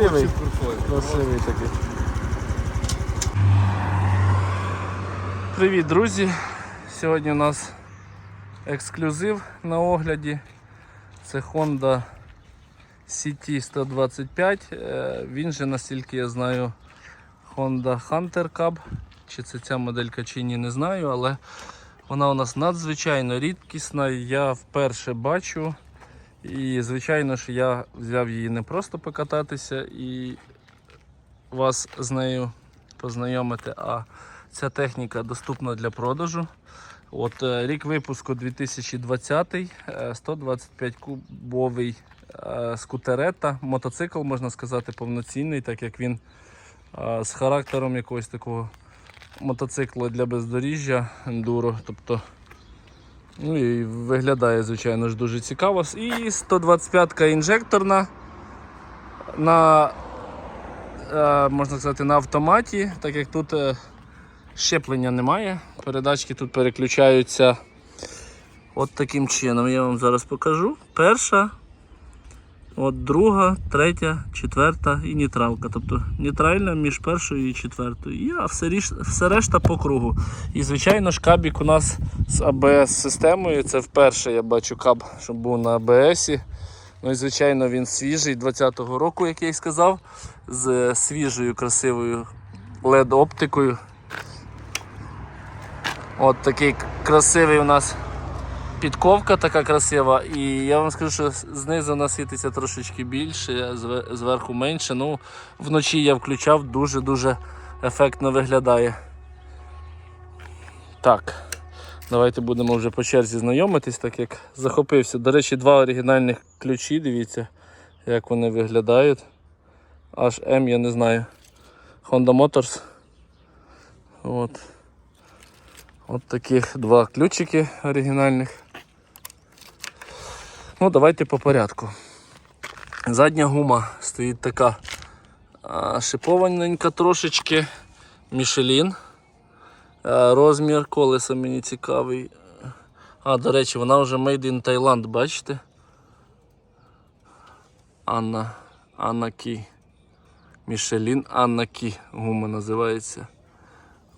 Красивий такий. Привіт, друзі! Сьогодні у нас ексклюзив на огляді. Це Honda CT 125. Е, Він же, наскільки я знаю, Honda Hunter Cab. Чи це ця моделька чи ні, не знаю, але вона у нас надзвичайно рідкісна. Я вперше бачу. І звичайно ж я взяв її не просто покататися і вас з нею познайомити, а ця техніка доступна для продажу. От е, Рік випуску 2020, е, 125 кубовий е, скутерета, мотоцикл, можна сказати, повноцінний, так як він е, з характером якогось такого мотоцикла для бездоріжжя, ендуро. Тобто Ну і виглядає, звичайно ж, дуже цікаво. І 125-ка інжекторна на, е, можна сказати, на автоматі, так як тут е, щеплення немає. Передачки тут переключаються от таким чином. Я вам зараз покажу. Перша, от друга, третя, четверта і нейтралка. Тобто нейтральна між першою і четвертою. І а все, все решта по кругу. І звичайно ж кабік у нас з АБС-системою. Це вперше я бачу каб, щоб був на АБСі. Ну і звичайно він свіжий 20-го року, як я й сказав, з свіжою красивою LED-оптикою. От такий красивий у нас підковка така красива. І я вам скажу, що знизу вона світиться трошечки більше, зверху менше. Ну, вночі я включав, дуже-дуже ефектно виглядає. Так. Давайте будемо вже по черзі знайомитись, так як захопився. До речі, два оригінальних ключі, дивіться, як вони виглядають. М, я не знаю. Honda Motors. От. От таких два ключики оригінальних. Ну, давайте по порядку. Задня гума стоїть така шипованенька трошечки. Мішелін. Е, Розмір колеса мені цікавий. А, до речі, вона вже made in Thailand, бачите? Анна. Анна Кі. Мішелін Анна Кі гума називається.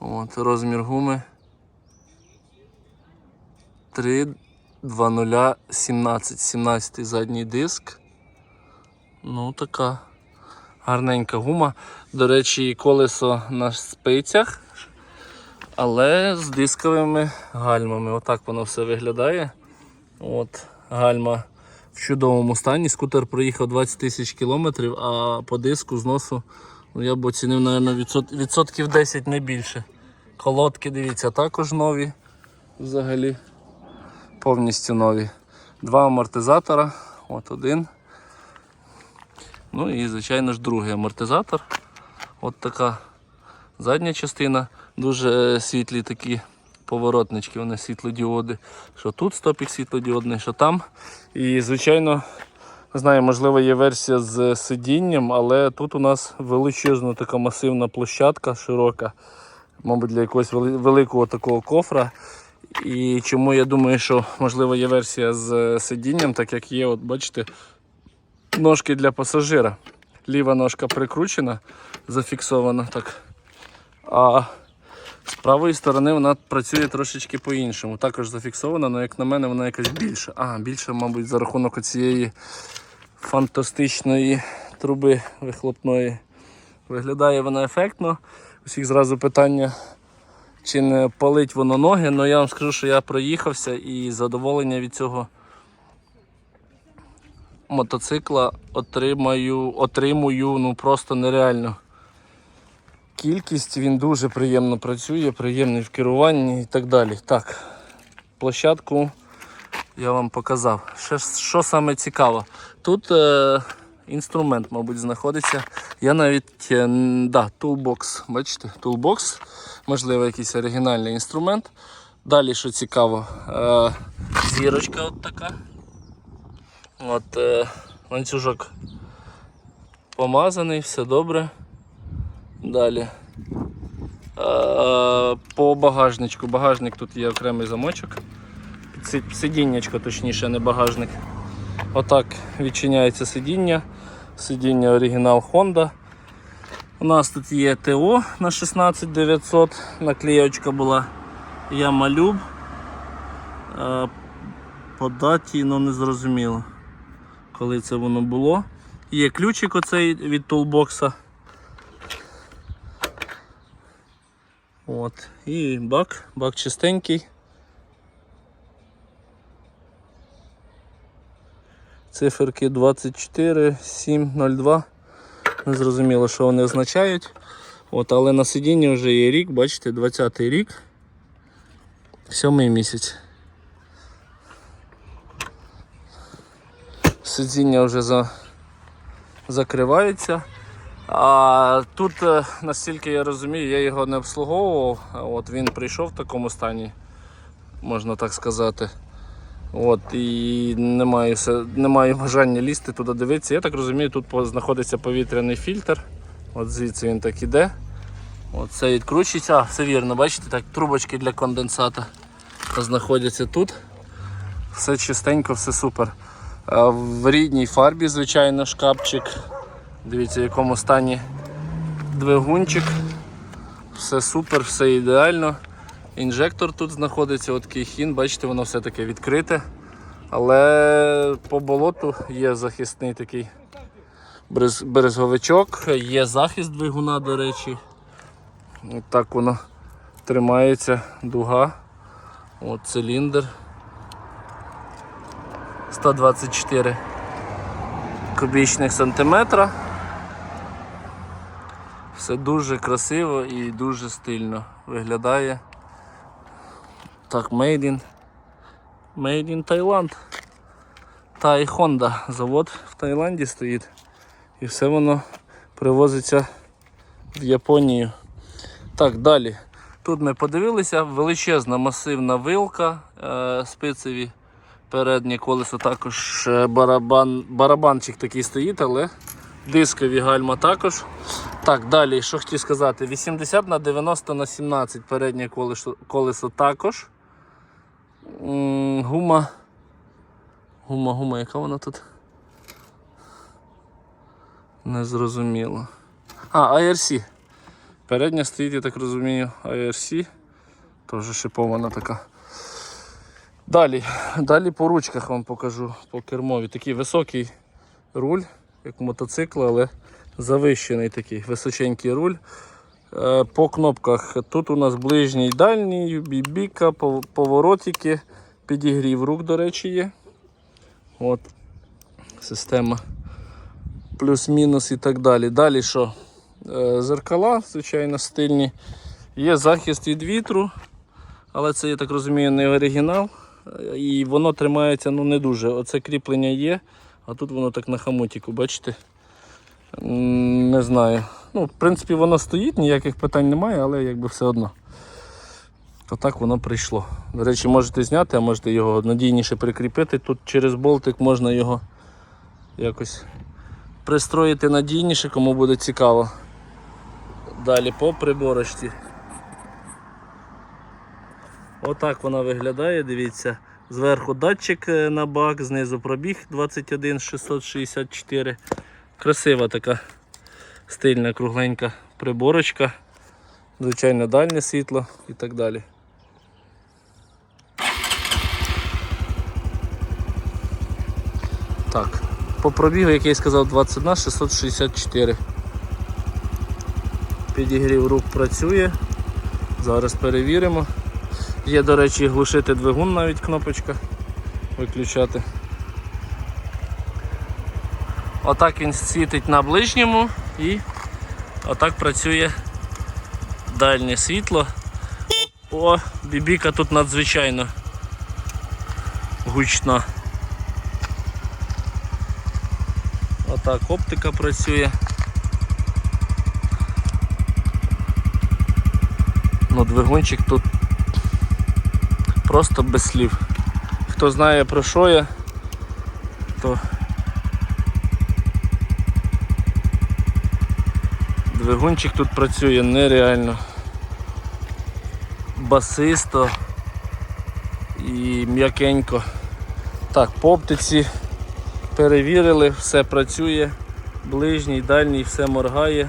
От, розмір гуми 32017. 17 задній диск. Ну, така гарненька гума. До речі, колесо на спицях але з дисковими гальмами. Отак воно все виглядає. От, Гальма в чудовому стані. Скутер проїхав 20 тисяч кілометрів, а по диску зносу ну, я б оцінив, мабуть, відсот, відсотків 10 не більше. Колодки, дивіться, також нові. Взагалі повністю нові. Два амортизатора. От один. Ну і, звичайно ж, другий амортизатор. От така задня частина. Дуже світлі такі поворотнички, вони світлодіоди. Що тут стопік світлодіодний, що там. І, звичайно, не знаю, можливо, є версія з сидінням, але тут у нас величезна така масивна площадка широка, мабуть, для якогось великого такого кофра. І чому я думаю, що можливо є версія з сидінням, так як є, от бачите, ножки для пасажира. Ліва ножка прикручена, зафіксована так. А з правої сторони вона працює трошечки по-іншому. Також зафіксована, але як на мене, вона якась більша. А, більша, мабуть, за рахунок цієї фантастичної труби вихлопної. Виглядає вона ефектно. Усіх зразу питання, чи не палить воно ноги, але я вам скажу, що я проїхався і задоволення від цього мотоцикла отримаю, отримую ну просто нереально кількість, він дуже приємно працює, приємний в керуванні і так далі. Так, площадку я вам показав. Ще, що саме цікаво, тут е, інструмент, мабуть, знаходиться. Я навіть, е, да, toolbox, бачите, toolbox, можливо, якийсь оригінальний інструмент. Далі, що цікаво, е, зірочка от така. От, е, ланцюжок помазаний, все добре. Далі. По багажничку. Багажник тут є окремий замочок. Си- Сидіннячко, точніше, не багажник. Отак відчиняється сидіння. Сидіння оригінал Honda. У нас тут є ТО на 16900, наклеєчка була Ямалюб. Е, По даті, ну не зрозуміло, коли це воно було. Є ключик оцей від тулбокса. От. І бак, бак чистенький. Циферки 24, 7, 02. Не зрозуміло, що вони означають. От, але на сидінні вже є рік, бачите, 20-й рік, сьомий місяць. Сидіння вже за... закриваються. А тут, е, наскільки я розумію, я його не обслуговував. От він прийшов в такому стані, можна так сказати. От, і немає, немає бажання лізти туди дивитися. Я так розумію, тут знаходиться повітряний фільтр. От звідси він так іде. Це відкручується. А, все вірно, бачите, так, трубочки для конденсата знаходяться тут. Все чистенько, все супер. В рідній фарбі, звичайно, шкафчик. Дивіться, в якому стані двигунчик. Все супер, все ідеально. Інжектор тут знаходиться, от такий хін, бачите, воно все таке відкрите. Але по болоту є захисний такий берез- березговичок, є захист двигуна, до речі. От так воно тримається, дуга. От циліндр. 124 кубічних сантиметра. Все дуже красиво і дуже стильно виглядає. Так, Made in, Made in Thailand. Thai Honda. Завод в Таїланді стоїть. І все воно привозиться в Японію. Так, далі. Тут ми подивилися, величезна масивна вилка е, спицеві. Переднє колесо також е, барабан, барабанчик такий стоїть, але дискові гальма також. Так, далі, що хотів сказати, 80 на 90 на 17 переднє колесо, колесо також. Гума. Гума, гума, яка вона тут? Не зрозуміло. А, ARC. Передня стоїть, я так розумію, ARC. Теж шипована така. Далі, далі по ручках вам покажу по кермові. Такий високий руль, як мотоцикл, але завищений такий височенький руль. Е, По кнопках тут у нас ближній дальній, бібіка, поворотики, підігрів рук, до речі, є. От система плюс-мінус і так далі. Далі що? Е, Зеркала, звичайно, стильні. Є захист від вітру, але це, я так розумію, не оригінал. І воно тримається ну, не дуже. Оце кріплення є, а тут воно так на хамутіку, бачите? Не знаю. Ну, в принципі, воно стоїть, ніяких питань немає, але якби все одно. Отак воно прийшло. До речі, можете зняти, а можете його надійніше прикріпити. Тут через болтик можна його якось пристроїти надійніше, кому буде цікаво. Далі по приборочці. Отак вона виглядає, дивіться. Зверху датчик е, на бак, знизу пробіг 21664. Красива така стильна кругленька приборочка. Звичайно, дальнє світло і так далі. Так, по пробігу, як я сказав, 21 664. Підігрів рук працює. Зараз перевіримо. Є, до речі, глушити двигун навіть кнопочка. Виключати. Отак він світить на ближньому і отак працює дальнє світло. О, бібіка тут надзвичайно гучна. Отак оптика працює. Ну, двигунчик тут просто без слів. Хто знає про що я, то двигунчик тут працює нереально басисто і м'якенько. Так, по оптиці перевірили, все працює, ближній, дальній, все моргає.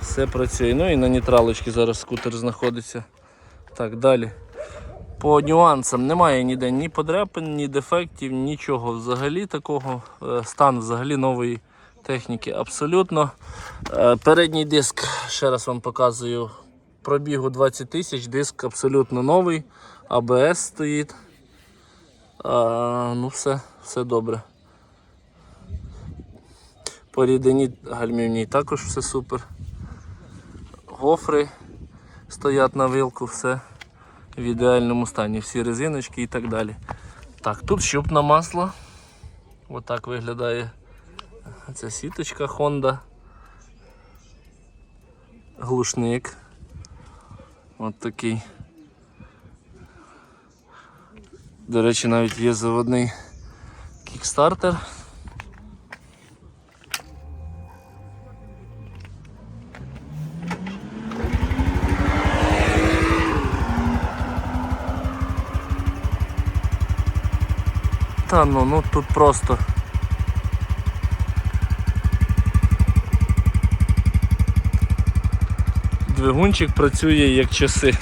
Все працює. Ну і на нейтралочці зараз скутер знаходиться. Так, далі. По нюансам немає ніде ні подряпин, ні дефектів, нічого взагалі такого. Е, Стан взагалі нової техніки абсолютно. Е, Передній диск, ще раз вам показую, пробігу 20 тисяч, диск абсолютно новий, АБС стоїть. А, ну все, все добре. По рідині гальмівній також все супер. Гофри стоять на вилку, все в ідеальному стані, всі резиночки і так далі. Так, тут щупне масло. Отак виглядає ця сіточка Honda. Глушник. От такий. До речі, навіть є заводний кікстартер. Та ну, ну тут просто. Двигунчик працює як часи.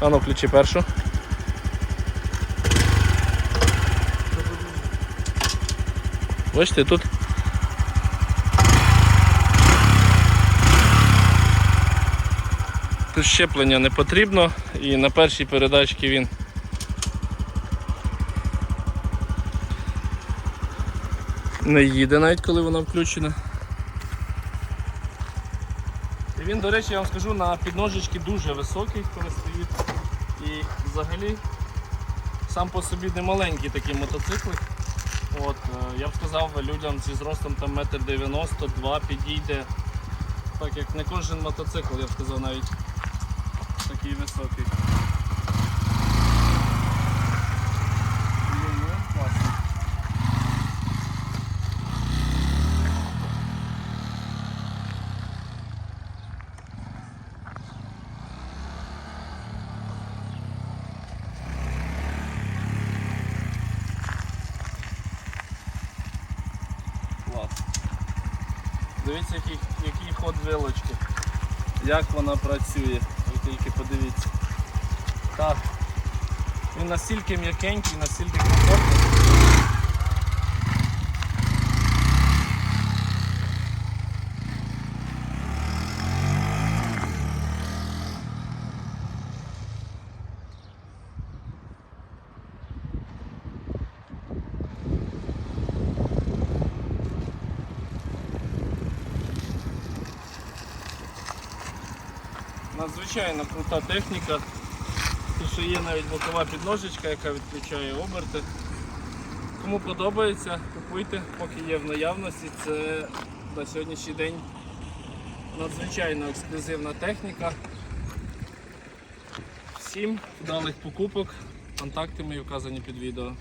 А ну, включи першу. Бачите, тут. Тут щеплення не потрібно і на першій передачці він не їде навіть коли вона включена. Він, до речі, я вам скажу, на підножечки дуже високий, коли стоїть. І взагалі сам по собі не маленький такий мотоцикл. От, е, я б сказав людям зі зростом там метр 92 підійде. Так як не кожен мотоцикл, я б сказав навіть такий високий. Ну, ну, класно. Клас. Дивіться, який, який ход вилочки. Як вона працює. Ви тільки подивіться. Так. Він настільки м'якенький, настільки комфортний. Надзвичайно крута техніка. Тут ще є навіть бокова підножечка, яка відключає оберти. Кому подобається, купуйте, поки є в наявності. Це на сьогоднішній день надзвичайно ексклюзивна техніка. Всім вдалих покупок. Контакти мої вказані під відео.